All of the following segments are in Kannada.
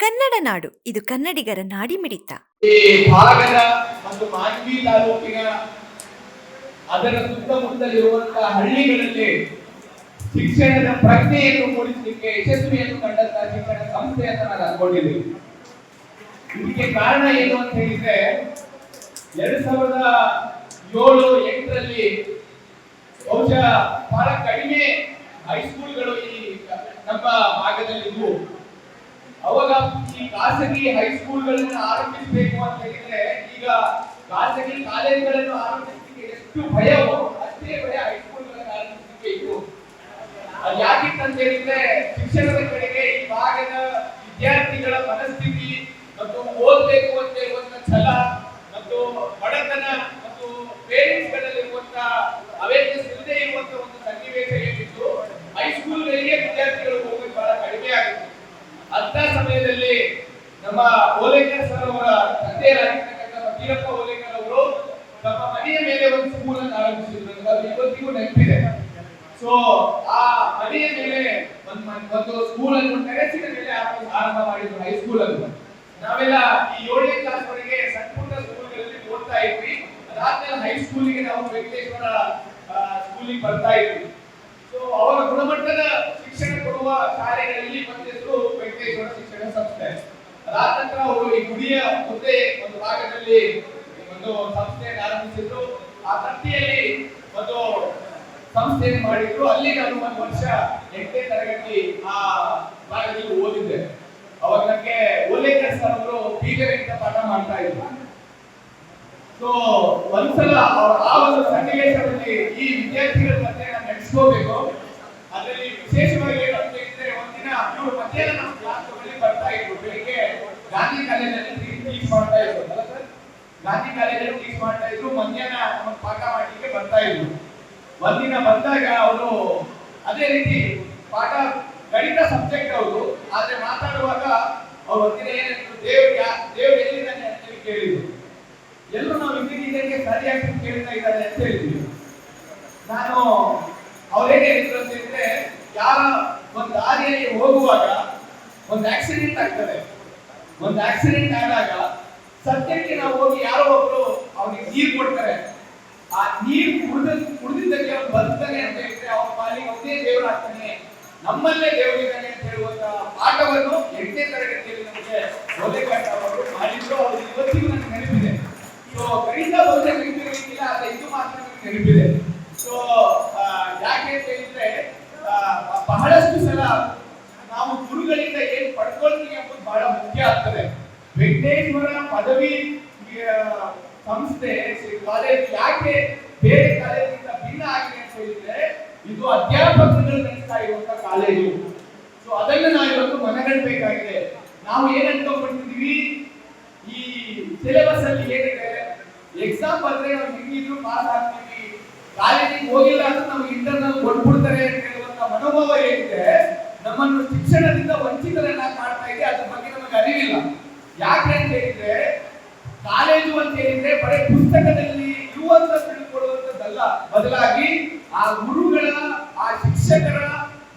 ಕನ್ನಡ ನಾಡು, ಇದು ಕನ್ನಡಿಗರ ನಾಡಿಮಿಡಿತ. ಈ ಭಾಗದ ಮತ್ತು ಮಾನ್ವಿ ತಾಲೂಕಿನ ಅದರ ಸುತ್ತಮುತ್ತಲಿರುವಂತಹ ಹಳ್ಳಿಗಳಲ್ಲಿ ಶಿಕ್ಷಣದ ಪ್ರಜ್ಞೆಯನ್ನು ಮೂಡಿಸಲಿಕ್ಕೆ ಯಶಸ್ವಿಯನ್ನು ಕಂಡಂತಹ ಶಿಕ್ಷಣ ಸಂಸ್ಥೆ ಅಂತ ನಾನು ಅನ್ಕೊಂಡಿದ್ದೀನಿ ಇದಕ್ಕೆ ಕಾರಣ ಏನು ಅಂತ ಹೇಳಿದ್ರೆ, ಎರಡ್ ಸಾವಿರದ ಏಳು, ಎಂಟರಲ್ಲಿ ಬಹುಶಃ ಬಹಳ ಕಡಿಮೆ ಹೈಸ್ಕೂಲ್ಗಳು ಈ ನಮ್ಮ ಭಾಗದಲ್ಲಿ ಇದ್ವು ಅವಾಗ ಈ ಖಾಸಗಿ ಹೈಸ್ಕೂಲ್ಗಳನ್ನು ಆರಂಭಿಸಬೇಕು ಅಂತ ಹೇಳಿದ್ರೆ ಈಗ ಖಾಸಗಿ ಕಾಲೇಜುಗಳನ್ನು ಆರಂಭಿಸಲಿಕ್ಕೆ ಎಷ್ಟು ಭಯವೋ ಅಷ್ಟೇ ಭಯ ಹೈಸ್ಕೂಲ್ಗಳನ್ನು ಆರಂಭಿಸಲಿಕ್ಕೆ ಇತ್ತು. ಅದು ಯಾಕಿತ್ತು ಅಂತ ಹೇಳಿದ್ರೆ ಶಿಕ್ಷಣದ ಕಡೆಗೆ ಈ ಭಾಗದ ವಿದ್ಯಾರ್ಥಿಗಳ ಮನಸ್ಥಿತಿ ಮತ್ತು ಓದಬೇಕು ಅಂತ ಇರುವಂತ ಛಲ ಮತ್ತು ಬಡತನ ಮತ್ತು ಪೇರೆಂಟ್ಸ್ ಗಳಲ್ಲಿರುವಂತ ಅವೇರ್ನೆಸ್ ಇಲ್ಲದೆ ಇರುವಂತ ಒಂದು ಸನ್ನಿವೇಶ ಏನಿತ್ತು ಹೈಸ್ಕೂಲ್ಗಳಿಗೆ ವಿದ್ಯಾರ್ಥಿಗಳು ಹೋಗೋದು ಬಹಳ ಕಡಿಮೆ ಆಗಿತ್ತು ಅಂತ ಸಮಯದಲ್ಲಿ ನಮ್ಮ ಓಲೇಕರ್ ಸರ್ ಅವರ ತಂದೆಯರಾಗಿರ್ತಕ್ಕಂಥ ವೀರಪ್ಪ ಓಲೇಕರ್ ಅವರು ತಮ್ಮ ಮನೆಯ ಮೇಲೆ ಒಂದು ಸ್ಕೂಲ್ ಅನ್ನು ಆರಂಭಿಸಿದ್ರು ಇವತ್ತಿಗೂ ನೆನಪಿದೆ. ಸೊ ಆ ಮನೆಯ ಮೇಲೆ ಒಂದು ಒಂದು ಸ್ಕೂಲ್ ಅನ್ನು ಟೆರೆಸಿನ ಮೇಲೆ ಆರಂಭ- ಮಾಡಿದ್ರು ಹೈಸ್ಕೂಲ್ ಅನ್ನು ನಾವೆಲ್ಲ ಈ ಏಳನೇ ಕ್ಲಾಸ್ ವರೆಗೆ ಸಣ್ಣ ಪುಟ್ಟ ಸ್ಕೂಲ್ಗಳಲ್ಲಿ ಓದ್ತಾ ಇದ್ವಿ. ಅದಾದ್ಮೇಲೆ ಹೈಸ್ಕೂಲಿಗೆ ನಾವು ವೆಂಕಟೇಶ್ವರ ಸ್ಕೂಲಿಗೆ ಬರ್ತಾ ಇದ್ವಿ. ಅವರ ಗುಣಮಟ್ಟದ ಶಿಕ್ಷಣ ಕೊಡುವ ಶಾಲೆಗಳಲ್ಲಿ ಬಂದಿದ್ರು ವೆಂಕಟೇಶ್ವರ ಶಿಕ್ಷಣ ಸಂಸ್ಥೆ. ಅದಾದ ಅವರು ಈ ಗುಡಿಯ ಮುಂದೆ ಒಂದು ಭಾಗದಲ್ಲಿ ಒಂದು ಸಂಸ್ಥೆಯನ್ನು ಆರಂಭಿಸಿದ್ರು. ಆ ಸಂಸ್ಥೆಯಲ್ಲಿ ಒಂದು ಸಂಸ್ಥೆಯನ್ನು ಮಾಡಿದ್ರು. ಅಲ್ಲಿ ನಾನು ಒಂದು ವರ್ಷ ಎಂಟನೇ ತರಗತಿ ಆ ಭಾಗದಲ್ಲಿ ಓದಿದ್ದೆ. ಅವಾಗ ನನಗೆ ಓಲೇಕರ್ ಸರ್ ಅವರು ಬೀಜರಿಂದ ಪಾಠ ಮಾಡ್ತಾ ಇದ್ರು. ಸೊ ಒಂದ್ಸಲ ಆ ಒಂದು ಸನ್ನಿವೇಶದಲ್ಲಿ ಈ ವಿದ್ಯಾರ್ಥಿಗಳ ಮತ್ತೆ ನಾನು ನಡೆಸ್ಕೋಬೇಕು ಅದರಲ್ಲಿ ವಿಶೇಷವಾಗಿ ಏನಂತ ಹೇಳಿದ್ರೆ ಒಂದಿನ ಇವರು ಮಧ್ಯಾಹ್ನ ನಮ್ಮ ಕ್ಲಾಸ್ ಬಳಿ ಬರ್ತಾ ಇದ್ರು. ಬೆಳಿಗ್ಗೆ ಗಾಂಧಿ ಕಾಲೇಜಲ್ಲಿ ಟೀಚ್ ಮಾಡ್ತಾ ಇದ್ರು. ಅಲ್ಲ ಸರ್? ಗಾಂಧಿ ಕಾಲೇಜಲ್ಲಿ ಟೀಚ್ ಮಾಡ್ತಾ ಇದ್ರು. ಮಧ್ಯಾಹ್ನ ನಮಗೆ ಪಾಠ ಮಾಡ್ಲಿಕ್ಕೆ ಬರ್ತಾ ಇದ್ರು. ಒಂದಿನ ಬಂದಾಗ ಅವರು ಅದೇ ರೀತಿ ಪಾಠ ಗಣಿತ ಸಬ್ಜೆಕ್ಟ್ ಅವರು. ಆದ್ರೆ ಮಾತಾಡುವಾಗ ಅವ್ರು ಒಂದಿನ ಏನಿದ್ರು ದೇವ್ ದೇವ್ ಎಲ್ಲಿದ್ದಾನೆ ಅಂತ ಹೇಳಿ ಕೇಳಿದ್ರು. ಎಲ್ಲರೂ ನಾವು ಇದಕ್ಕೆ ಸರಿಯಾಗಿ ಕೇಳ್ತಾ ಇದ್ದಾರೆ ಅಂತ ಹೇಳಿದ್ವಿ ನಾನು ಅವ್ರೇನ್ ಹೇಳಿದ್ರು ಅಂತ ಹೇಳಿದ್ರೆ, ಯಾರ ಒಂದು ದಾರಿಯಲ್ಲಿ ಹೋಗುವಾಗ ಒಂದು ಆಕ್ಸಿಡೆಂಟ್ ಆಗ್ತದೆ. ಒಂದು ಆಕ್ಸಿಡೆಂಟ್ ಆದಾಗ ಸದ್ಯಕ್ಕೆ ನಾವು ಹೋಗಿ ಯಾರೋ ಒಬ್ರು ಅವ್ರಿಗೆ ನೀರು ಕೊಡ್ತಾರೆ. ಆ ನೀರು ಕುಡಿದ, ಕುಡಿದಿದ್ದಕ್ಕೆ ಅವ್ನು ಬರ್ತಾನೆ ಅಂತ ಹೇಳಿದ್ರೆ ಅವನ ಪಾಲಿಗೆ ಒಂದೇ ದೇವರಾಗ್ತಾನೆ ನಮ್ಮಲ್ಲೇ ದೇವರಿದ್ದಾನೆ ಅಂತ ಹೇಳುವಂತ ಪಾಠವನ್ನು ಎಂಟನೇ ತರಗತಿಯಲ್ಲಿ ನಮಗೆ ಓಲೇಕಾಟ ಅವರು ಮಾಡಿದ್ರು. ಅವರು ಇವತ್ತಿಗೂ ನನಗೆ ನೆನಪಿದೆ. ಇವಾಗ ಕೈಯಿಂದ ಬಂದ ನೆನಪಿರಲಿಕ್ಕಿಲ್ಲ ಆದ್ರೆ ಇದು ಮಾತ್ರ ನನಗೆ ನೆನಪಿದೆ ಸೊ ಯಾಕೆ ಅಂತ ಹೇಳಿದ್ರೆ ಆ, ಬಹಳಷ್ಟು ಸಲ ನಾವು ಗುರುಗಳಿಂದ ಏನ್ ಪಡ್ಕೊಳ್ತೀವಿ ಎಂಬುದು ಬಹಳ ಮುಖ್ಯ ಆಗ್ತದೆ ವೆಂಕಟೇಶ್ವರ ಪದವಿ ಆ, ಸಂಸ್ಥೆ ಶ್ರೀ ಕಾಲೇಜ್ ಯಾಕೆ ಬೇರೆ ಕಾಲೇಜಿಂದ ಭಿನ್ನ ಆಗಿದೆ ಅಂತ ಹೇಳಿದ್ರೆ, ಇದು ಅಧ್ಯಾಪಕರು ನಡೆಸ್ತಾ ಇರುವಂತ ಕಾಲೇಜು. ಸೊ ಅದನ್ನ ನಾವು ಇವತ್ತು ಮನಗಂಡಬೇಕಾಗಿದೆ. ನಾವು ಏನ್ ಅನ್ಕೊಂಡ್ಬಿಟ್ಟಿದೀವಿ ಈ ಸಿಲೆಬಸ್ ಅಲ್ಲಿ ಏನಿದೆ? ಎಕ್ಸಾಮ್ ಬಂದ್ರೆ ನಾವು ಹೆಂಗಿದ್ರು ಪಾಸ್ ಆಗ್ತೀವಿ. ಕಾಲೇಜಿಗೆ ಹೋಗಿಲ್ಲ ಅಂದ್ರೆ ನಮ್ಗೆ ಇಂಟರ್ನಲ್ ಕೊಟ್ಬಿಡ್ತಾರೆ ಅಂತ ಹೇಳುವಂತ ಮನೋಭಾವ ಏನಿದೆ, ನಮ್ಮನ್ನು ಶಿಕ್ಷಣದಿಂದ ವಂಚಿತರನ್ನ ಮಾಡ್ತಾ ಇದೆ. ಅದ್ರ ಬಗ್ಗೆ ನಮಗೆ ಅರಿವಿಲ್ಲ. ಯಾಕೆ ಅಂತ ಹೇಳಿದ್ರೆ ಕಾಲೇಜು ಅಂತ ಹೇಳಿದ್ರೆ ಬರೀ ಪುಸ್ತಕದಲ್ಲಿ ಇರುವಂತ ತಿಳ್ಕೊಳ್ಳುವಂತದ್ದಲ್ಲ ಬದಲಾಗಿ ಆ ಗುರುಗಳ, ಆ ಶಿಕ್ಷಕರ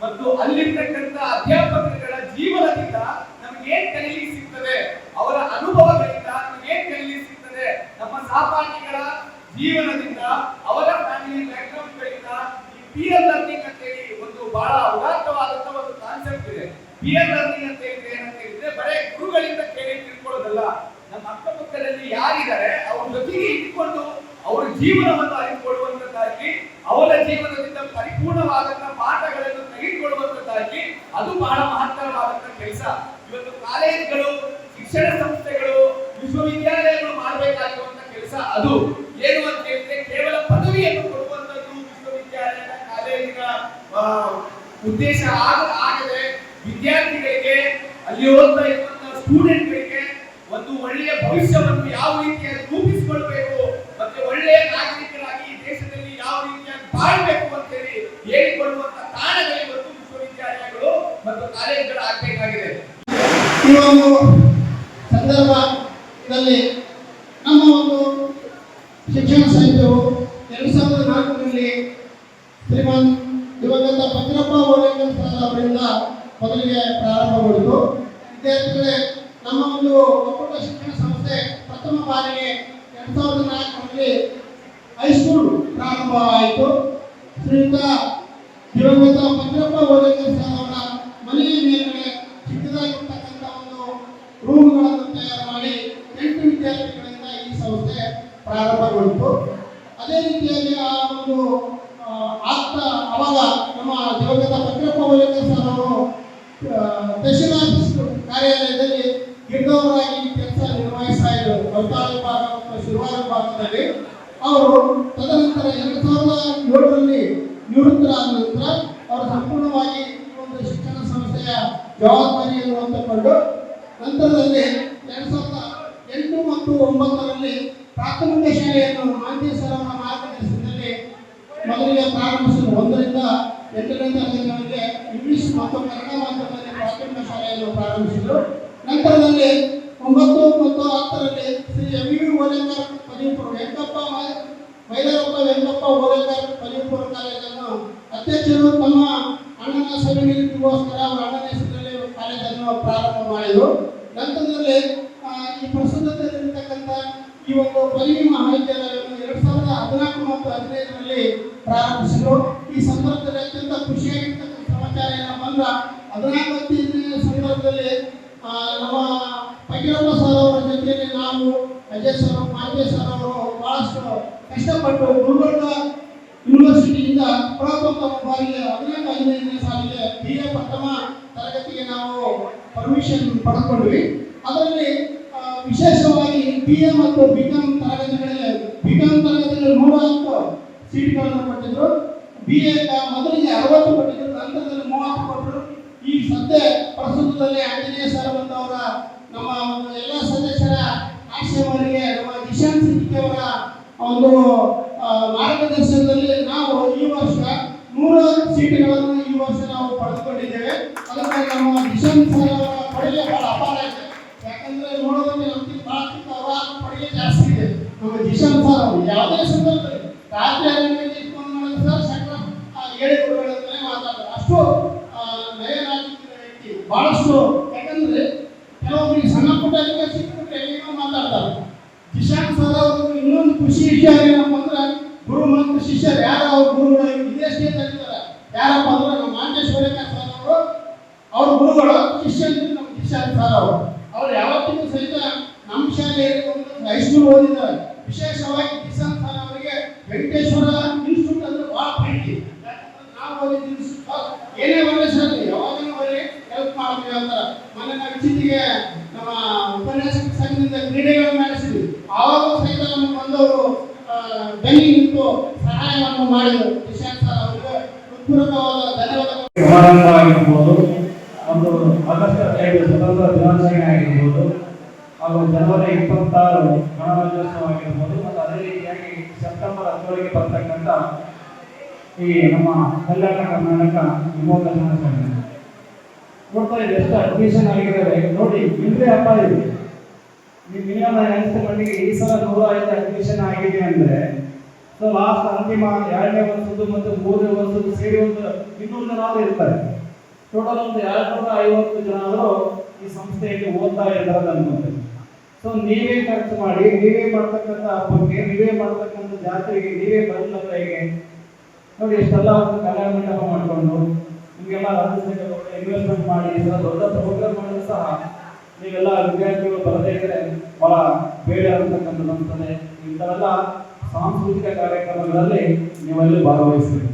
ಮತ್ತು ಅಲ್ಲಿರ್ತಕ್ಕಂಥ ಅಧ್ಯಾಪಕರುಗಳ ಜೀವನದಿಂದ ನಮ್ಗೆ ಏನ್ ಸಿಗ್ತದೆ? ಅವರ ಅನುಭವಗಳಿಂದ ನಮ್ಗೆ ಏನ್ ಸಿಗ್ತದೆ? ನಮ್ಮ ಸಹಪಾಠಿಗಳ ಜೀವನದಿಂದ ಅವರ ಫ್ಯಾಮಿಲಿ ಬ್ಯಾಕ್ಗ್ರೌಂಡ್ ಗಳಿಂದ ಈ ಪಿಯರ್ ಲರ್ನಿಂಗ್ ಅಂತ ಹೇಳಿ ಒಂದು ಬಹಳ ಉದಾತ್ತವಾದಂತ ಒಂದು ಕಾನ್ಸೆಪ್ಟ್ ಇದೆ ಪಿಯರ್ ಲರ್ನಿಂಗ್ ಅಂತ ಹೇಳಿದ್ರೆ ಏನಂತ ಹೇಳಿದ್ರೆ ಬರೇ ಗುರುಗಳಿಂದ ಕೇಳಿ ತಿಳ್ಕೊಳ್ಳೋದಲ್ಲ ನಮ್ಮ ಅಕ್ಕಪಕ್ಕದಲ್ಲಿ ಯಾರಿದ್ದಾರೆ ಅವ್ರ ಜೊತೆಗೆ ಇಟ್ಕೊಂಡು ಅವರ ಜೀವನವನ್ನು ಅರಿತುಕೊಳ್ಳುವಂತದ್ದಾಗಿ ಅವರ ಜೀವನದಿಂದ ಪರಿಪೂರ್ಣವಾದಂತಹ ಪಾಠಗಳನ್ನು ತೆಗೆದುಕೊಳ್ಳುವಂತದ್ದಾಗಿ ಅದು ಬಹಳ ಮಹತ್ತರವಾದಂತಹ ಕೆಲಸ. ಇವತ್ತು ಕಾಲೇಜುಗಳು, ಶಿಕ್ಷಣ ಸಂಸ್ಥೆಗಳು, ವಿಶ್ವವಿದ್ಯಾಲಯಗಳು ಮಾಡಬೇಕಾಗಿರುವಂತ ಕೆಲಸ ಅದು. ಏನು ಅಂತ ಹೇಳಿದ್ರೆ ಕೇವಲ ಪದವಿಯನ್ನು ಕೊಡುವಂತದ್ದು ವಿಶ್ವವಿದ್ಯಾಲಯದ ಕಾಲೇಜಿನ ಉದ್ದೇಶ ಆಗ, ಆಗದೆ ವಿದ್ಯಾರ್ಥಿಗಳಿಗೆ ಅಲ್ಲಿ ಓದ್ತಾ ಇರುವಂತಹ ಸ್ಟೂಡೆಂಟ್ಗಳಿಗೆ ಒಂದು ಒಳ್ಳೆಯ ಭವಿಷ್ಯವನ್ನು ಯಾವ ರೀತಿಯಾಗಿ ರೂಪಿಸಿಕೊಳ್ಬೇಕು ಮತ್ತೆ ಒಳ್ಳೆಯ ನಾಗರಿಕರಾಗಿ ದೇಶದಲ್ಲಿ ಯಾವ ರೀತಿಯಾಗಿ ಬಾಳ್ಬೇಕು ಅಂತೇಳಿ ಹೇಳಿಕೊಳ್ಳುವಂತ ತಾಣಗಳು ಇವತ್ತು ವಿಶ್ವವಿದ್ಯಾಲಯಗಳು ಮತ್ತು ಕಾಲೇಜುಗಳು ಆಗಬೇಕಾಗಿದೆ. ಈ ಒಂದು ಸಂದರ್ಭದಲ್ಲಿ ನಮ್ಮ ಒಂದು ಶಿಕ್ಷಣ ಸಾಹಿತ್ಯವು ಎರಡು ಸಾವಿರದ ನಾಲ್ಕರಲ್ಲಿ ಶ್ರೀಮಾನ್ ದಿವಂಗತ ಭದ್ರಪ್ಪ ಓಲೇಕರ್ ಸರ್ ಅವರಿಂದ ಮೊದಲಿಗೆ ಪ್ರಾರಂಭಗೊಂಡಿತು. ವಿದ್ಯಾರ್ಥಿಗಳೇ, ನಮ್ಮ ಒಂದು ಒಕ್ಕೂಟ ಶಿಕ್ಷಣ ಸಂಸ್ಥೆ ಪ್ರಥಮ ಬಾರಿಗೆ ಎರಡು ಸಾವಿರದ ಹೈಸ್ಕೂಲ್ ಪ್ರಾರಂಭವಾಯಿತು ಶ್ರೀಯುತ ದಿವಂಗತ ಮಂಜಪ್ಪ ಓಲೇಕರ್ ಸರ್ ಅವರ ಮನೆಯ ಮೇಲೆ ಚಿಕ್ಕದಾಗಿರ್ತಕ್ಕಂಥ ಒಂದು ರೂಮ್ಗಳನ್ನು ತಯಾರು ಮಾಡಿ ಎಂಟು ವಿದ್ಯಾರ್ಥಿಗಳಿಂದ ಈ ಸಂಸ್ಥೆ ಪ್ರಾರಂಭಗೊಂಡಿತು ಅದೇ ರೀತಿಯಾಗಿ ಆ ಒಂದು ಆಪ್ತ ಅವಾಗ ನಮ್ಮ ದಿವಂಗತ ಮಂಜಪ್ಪ ಓಲೇಕರ್ ಸರ್ ಅವರು ತಹಶೀಲ್ ಆಫೀಸ್ ಕಾರ್ಯಾಲಯದಲ್ಲಿ ಗಿರ್ದವರಾಗಿ ಕೆಲಸ ನಿರ್ವಹಿಸ್ತಾ ಇದ್ದರು. ಅವರು ತದನಂತರ ಎರಡು ಸಾವಿರದ ಏಳರಲ್ಲಿ ನಿವೃತ್ತರಾದ ನಂತರ ಅವರು ಸಂಪೂರ್ಣವಾಗಿ ಒಂದು ಶಿಕ್ಷಣ ಸಂಸ್ಥೆಯ ಜವಾಬ್ದಾರಿಯನ್ನು ಹೊತ್ತುಕೊಂಡು ನಂತರದಲ್ಲಿ ಎರಡು ಸಾವಿರದ ಎಂಟು ಮತ್ತು ಒಂಬತ್ತರಲ್ಲಿ ಪ್ರಾಥಮಿಕ ಶಾಲೆಯನ್ನು ಮಾಜಿ ಸರವರ ಮಾರ್ಗದರ್ಶನದಲ್ಲಿ ಮೊದಲಿಗೆ ಪ್ರಾರಂಭಿಸಿದರು. ಒಂದರಿಂದ ಎಂಟನೇ ತರಗತಿಯವರೆಗೆ ಇಂಗ್ಲಿಷ್ ಮತ್ತು ಕನ್ನಡ ಮಾಧ್ಯಮದಲ್ಲಿ ಪ್ರಾಥಮಿಕ ಶಾಲೆಯನ್ನು ಪ್ರಾರಂಭಿಸಿದರು. ನಂತರದಲ್ಲಿ ಒಂಬತ್ತು ಮತ್ತು ಹತ್ತರಲ್ಲಿ ಶ್ರೀ ಎಂ ಯು ಓಲೇಕರ್ ಪದವಿ ಪೂರ್ವ ವೆಂಕಪ್ಪ ಮೈಲಾರಪ್ಪ ವೆಂಕಪ್ಪ ಓಲೇಕರ್ ಪದವಿ ಪೂರ್ವ ಕಾಲೇಜನ್ನು ಅಧ್ಯಕ್ಷರು ತಮ್ಮ ಅಣ್ಣನ ಸಭೆಗೋಸ್ಕರ ಅವರ ಅಣ್ಣನ ಹೆಸರಲ್ಲಿ ಕಾಲೇಜನ್ನು ಪ್ರಾರಂಭ ಮಾಡಿದರು. ನಂತರದಲ್ಲಿ ಈ ಪ್ರಸ್ತುತದಲ್ಲಿರ್ತಕ್ಕಂಥ ಈ ಒಂದು ಪದವಿ ಮಹಾವಿದ್ಯಾಲಯವನ್ನು ಎರಡ್ ಸಾವಿರದ ಹದಿನಾಲ್ಕು ಮತ್ತು ಹದಿನೈದರಲ್ಲಿ ಪ್ರಾರಂಭಿಸಿದರು. ಈ ಸಂದರ್ಭದಲ್ಲಿ ಅತ್ಯಂತ ಖುಷಿಯಾಗಿರ್ತಕ್ಕಂಥ ಸಮಾಚಾರ ಏನಪ್ಪ ಅಂದ್ರೆ, ಹದಿನಾಲ್ಕು ಹದಿನೈದನೇ ಸಂದರ್ಭದಲ್ಲಿ ನಮ್ಮ ಫಕೀರಪ್ಪ ಸರ್ ಅವರ ಜೊತೆಯಲ್ಲಿ ನಾವು ಅಜಯ್ ಸರ್ ಸರ್ ಅವರು ಬಹಳಷ್ಟು ಕಷ್ಟಪಟ್ಟು ಗುಲ್ಬರ್ಗ ಯೂನಿವರ್ಸಿಟಿಯಿಂದ ಪ್ರಥಮ ಬಾರಿಗೆ ಹದಿನಾಲ್ಕು ಹದಿನೈದನೇ ಸಾಲಿಗೆ ಬಿ ಎ ಪ್ರಥಮ ತರಗತಿಗೆ ನಾವು ಪರ್ಮಿಷನ್ ಪಡ್ಕೊಂಡ್ವಿ. ಅದರಲ್ಲಿ ವಿಶೇಷವಾಗಿ ಬಿ ಎ ಮತ್ತು ಬಿ ಕಾಮ್ ತರಗತಿಗಳಲ್ಲಿ ಬಿ ಕಾಮ್ ತರಗತಿಗಳಲ್ಲಿ ನೂರ ಸೀಟ್ಗಳನ್ನು ಕೊಟ್ಟಿದ್ರು. ಬಿ ಎ ಮೊದಲಿಗೆ ಅರವತ್ತು ಕೊಟ್ಟಿದ್ರು, ನಂತರದಲ್ಲಿ ಮೂವತ್ತು ಕೊಟ್ಟರು ಈ ಸದ್ಯ ಪ್ರಸ್ತುತದಲ್ಲಿ ಆಂಜನೇಯ ಸರ್ ಅವರ ನಮ್ಮ ಎಲ್ಲ ಸದಸ್ಯರ ಆಶಯವರಿಗೆ ನಮ್ಮ ನಿಶಾಂತ್ ಸಿದ್ದಿಕಿ ಅವರ ಒಂದು ಮಾರ್ಗದರ್ಶನದಲ್ಲಿ ನಾವು ಈ ವರ್ಷ ನೂರ ಸೀಟುಗಳನ್ನು ಈ ವರ್ಷ ನಾವು ಪಡೆದುಕೊಂಡಿದ್ದೇವೆ. ಅದಕ್ಕೆ ನಮ್ಮ ಮಿಷನ್ ಸರ್ ಅವರ ಬಹಳ ಅಪಾರ ಇದೆ ಯಾಕಂದ್ರೆ ನೋಡೋದಕ್ಕೆ ನಮಗೆ ಭಾಳ ಅವರ ಕೊಡುಗೆ ಜಾಸ್ತಿ ಇದೆ. ನಮ್ಮ ನಿಶಾಂತ್ ಸರ್ ಯಾವುದೇ ಸಂದರ್ಭದಲ್ಲಿ ರಾತ್ರಿ ಹನ್ನೆರಡು ಇಟ್ಕೊಂಡು ಮಾಡಿದ್ರೆ ಸರ್ ಶಂಕರ ಏಳು ಗುರುಗಳಂತಾನೆ ಮಾತಾಡ್ತಾರೆ ಅಷ್ಟು ಆ, ನಯನಾಗಿದ್ದ ವ್ಯಕ್ತಿ ಬಹಳಷ್ಟು ಯಾಕಂದ್ರೆ ಕೆಲವೊಬ್ಬರಿಗೆ ಸಣ್ಣ ಪುಟ್ಟ ಅದಕ್ಕೆ ಸಿಕ್ಬಿಟ್ರೆ ಏನೇನೋ ಮಾತಾಡ್ತಾರೆ ಕಿಶಾನ್ ಸರ್ ಅವರು ಇನ್ನೊಂದು ಖುಷಿ ವಿಷಯ ಏನಪ್ಪ ಅಂದ್ರೆ ಗುರು ಮತ್ತು ಶಿಷ್ಯರು ಯಾರು ಅವ್ರ ಗುರುಗಳು ವಿದೇಶದಿಂದ ತರ್ತಾರೆ ಯಾರಪ್ಪ ಅಂದ್ರೆ ನಮ್ಮ ಮಾಂಜೇಶ್ವರ ಸರ್ ಅವರು. ಅವ್ರ ಗುರುಗಳು ಶಿಷ್ಯಂದ್ರೆ ನಮ್ಮ ಶಿಷ್ಯ ಸರ್ ಅವರು. ಅವ್ರು ಯಾವತ್ತಿಗೂ ಸಹಿತ ನಮ್ಮ ಒಂದು ಹೈಸ್ಕೂಲ್ ಓದಿದ್ದಾರೆ. ವಿಶೇಷವಾಗಿ ಕಿಶಾನ್ ಸರ್ ಅವರಿಗೆ ವೆಂಕಟೇಶ್ವರ ಇನ್ಸ್ಟಿಟ್ಯೂಟ್ ಅಂದ್ರೆ ಬಹಳ ಪ್ರೀತಿ ಯಾಕಂದ್ರೆ ನಾವು ಓದಿದ ಇನ್ಸ್ಟಿಟ್ಯೂಟ್ ಏನೇ ಬರಲಿ ಸರ್ ಯಾವಾಗಲೂ ಬರಲಿ ಹೆಲ್ಪ್ ಮಾಡ್ತೀವಿ ಅಂತಾರೆ ಮೊನ್ನೆ ನಾವು ಇತ್ತೀಚೆಗೆ ನಮ್ಮ ಉಪನ್ಯಾಸಕ ಸಂಘದಿಂದ ಕ್ರೀಡೆಗಳನ್ನು ನಡೆಸಿದ್ವಿ ಆವಾಗ ಸಹಿತ ನಮಗೆ ಬಂದವರು ಆ, ಬೆನ್ನಿ ನಿಂತು ಸಹಾಯವನ್ನು ಮಾಡಿದರು ಕಿಶಾನ್ ಸರ್ ಅವರಿಗೆ ಹೃತ್ಪೂರ್ವಕವಾದ ಧನ್ಯವಾದಗಳು ಸಮಾರಂಭ ಆಗಿರ್ಬೋದು ಒಂದು ಆಗಸ್ಟ್ ಹದಿನೈದು ಸ್ವತಂತ್ರ ದಿನಾಚರಣೆ ಆಗಿರ್ಬೋದು. ಹಾಗೂ ಜನವರಿ ಇಪ್ಪತ್ತಾರು ಗಣರಾಜ್ಯೋತ್ಸವ ಆಗಿರ್ಬೋದು. ಮತ್ತು ಅದೇ ರೀತಿಯಾಗಿ ಸೆಪ್ಟೆಂಬರ್ ಹತ್ತರೊಳಗೆ ಬರ್ತಕ್ಕಂಥ ಈ ನಮ್ಮ ಕಲ್ಯಾಣ ಕರ್ನಾಟಕ ವಿಮೋಕ ದಿನಾಚರಣೆ. ನೋಡ್ತಾ ಇದೆ ಎಷ್ಟು ಅಡ್ಮಿಷನ್ ಆಗಿದ್ದಾರೆ ನೋಡಿ ಇಲ್ಲೇ ಹಬ್ಬ ಇದೆ. ನೀವು ಮಿನಿಮಮ್ ಮಟ್ಟಿಗೆ ಈ ಸಲ ನೂರ ಐದು ಅಡ್ಮಿಷನ್ ಆಗಿದೆ ಅಂದರೆ, ಸೊ ಲಾಸ್ಟ್ ಅಂತಿಮ ಎರಡನೇ ವರ್ಷದ್ದು ಮತ್ತು ಮೂರನೇ ವರ್ಷದ್ದು ಸೇರಿ ಒಂದು ಇನ್ನೂರು ಜನ ಇರ್ತಾರೆ. ಟೋಟಲ್ ಒಂದು ಎರಡ್ನೂರ ಐವತ್ತು ಜನ ಈ ಸಂಸ್ಥೆಯಲ್ಲಿ ಓದ್ತಾ ಇದ್ದಾರೆ ಅನ್ಕೊಂತೀನಿ ಸೊ ನೀವೇ ಖರ್ಚು ಮಾಡಿ, ನೀವೇ ಮಾಡ್ತಕ್ಕಂಥ ಹಬ್ಬಕ್ಕೆ, ನೀವೇ ಮಾಡ್ತಕ್ಕಂಥ ಜಾತ್ರೆಗೆ, ನೀವೇ ಬರಲಿಲ್ಲ ಹೇಗೆ ನೋಡಿ ಎಷ್ಟೆಲ್ಲ ಒಂದು ಕಲ್ಯಾಣ ಮಂಟಪ ಮಾಡಿಕೊಂಡು ನಿಮಗೆಲ್ಲ ರಾಜ್ಯದಲ್ಲಿ ಇನ್ವೆಸ್ಟ್ಮೆಂಟ್ ಮಾಡಿ ಇದರ ದೊಡ್ಡ ಪ್ರೋಗ್ರಾಮ್ ಮಾಡಿದ್ರು ಸಹ ನೀವೆಲ್ಲ ವಿದ್ಯಾರ್ಥಿಗಳು ಬರದೇ ಇದ್ರೆ ಬಹಳ ಬೇಡ ಅಂತಕ್ಕಂಥದ್ದು ಅನ್ಸುತ್ತದೆ ಇಂಥವೆಲ್ಲ ಸಾಂಸ್ಕೃತಿಕ ಕಾರ್ಯಕ್ರಮಗಳಲ್ಲಿ ನೀವೆಲ್ಲ ಭಾಗವಹಿಸಬೇಕು.